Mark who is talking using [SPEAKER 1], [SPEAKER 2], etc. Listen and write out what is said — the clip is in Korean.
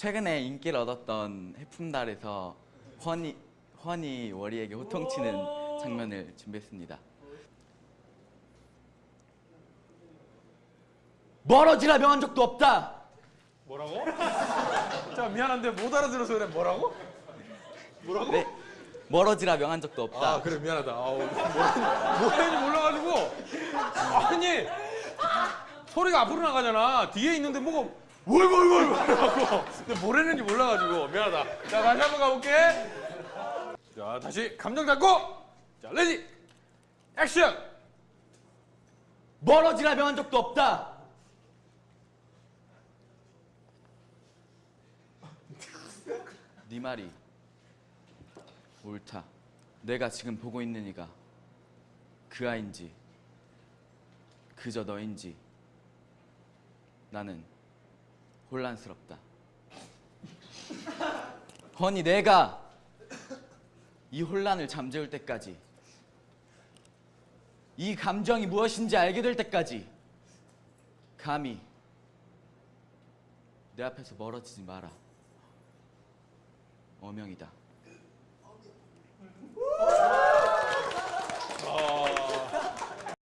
[SPEAKER 1] 최근에 인기를 얻었던 해품달에서 헌이 헌이 워리에게 호통치는 장면을 준비했습니다. 멀어지라 명한 적도 없다.
[SPEAKER 2] 뭐라고? 자 미안한데 못 알아들어서 그래 뭐라고? 뭐라고?
[SPEAKER 1] 네, 멀어지라 명한 적도 없다.
[SPEAKER 2] 아 그래 미안하다. 아우, 뭐, 뭐 했는지 몰라가지고 아니 소리가 앞으로 나가잖아. 뒤에 있는데 뭐가 월월월 하고 근데 뭘 했는지 몰라가지고 미안하다. 자 다시 한번 가볼게. 자 다시 감정 잡고 자 레디 액션.
[SPEAKER 1] 멀어지라 명한 적도 없다. 네 말이 옳다. 내가 지금 보고 있는 이가 그 아인지 그저 너인지 나는 혼란스럽다. 허니 내가 이 혼란을 잠재울 때까지 이 감정이 무엇인지 알게 될 때까지 감히 내 앞에서 멀어지지 마라. 어명이다.